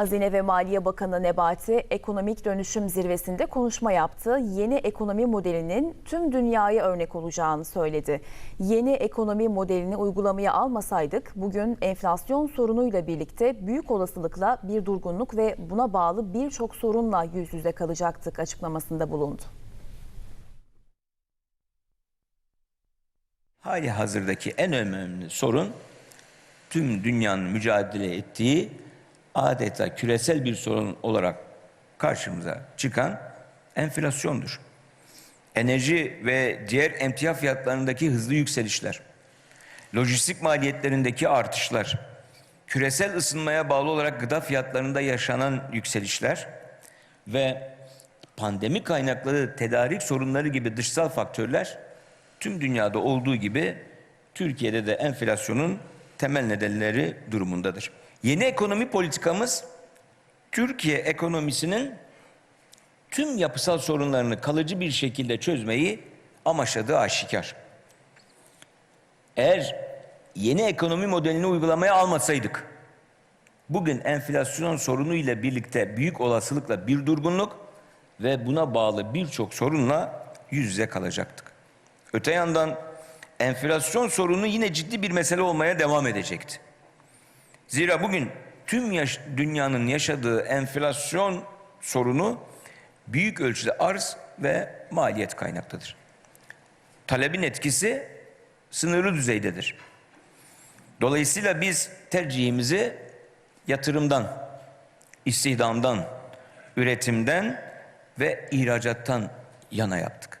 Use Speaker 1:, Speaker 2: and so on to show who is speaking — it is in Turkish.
Speaker 1: Hazine ve Maliye Bakanı Nebati ekonomik dönüşüm zirvesinde konuşma yaptı. Yeni ekonomi modelinin tüm dünyaya örnek olacağını söyledi. Yeni ekonomi modelini uygulamaya almasaydık bugün enflasyon sorunuyla birlikte büyük olasılıkla bir durgunluk ve buna bağlı birçok sorunla yüz yüze kalacaktık açıklamasında bulundu.
Speaker 2: Hali hazırdaki en önemli sorun tüm dünyanın mücadele ettiği adeta küresel bir sorun olarak karşımıza çıkan enflasyondur. Enerji ve diğer emtia fiyatlarındaki hızlı yükselişler, lojistik maliyetlerindeki artışlar, küresel ısınmaya bağlı olarak gıda fiyatlarında yaşanan yükselişler ve pandemi kaynaklı tedarik sorunları gibi dışsal faktörler tüm dünyada olduğu gibi Türkiye'de de enflasyonun temel nedenleri durumundadır. Yeni ekonomi politikamız Türkiye ekonomisinin tüm yapısal sorunlarını kalıcı bir şekilde çözmeyi amaçladığı aşikar. Eğer yeni ekonomi modelini uygulamaya almasaydık, bugün enflasyon sorunu ile birlikte büyük olasılıkla bir durgunluk ve buna bağlı birçok sorunla yüz yüze kalacaktık. Öte yandan enflasyon sorunu yine ciddi bir mesele olmaya devam edecekti. Zira bugün tüm yaş- dünyanın yaşadığı enflasyon sorunu büyük ölçüde arz ve maliyet kaynaklıdır. Talebin etkisi sınırlı düzeydedir. Dolayısıyla biz tercihimizi yatırımdan, istihdamdan, üretimden ve ihracattan yana yaptık.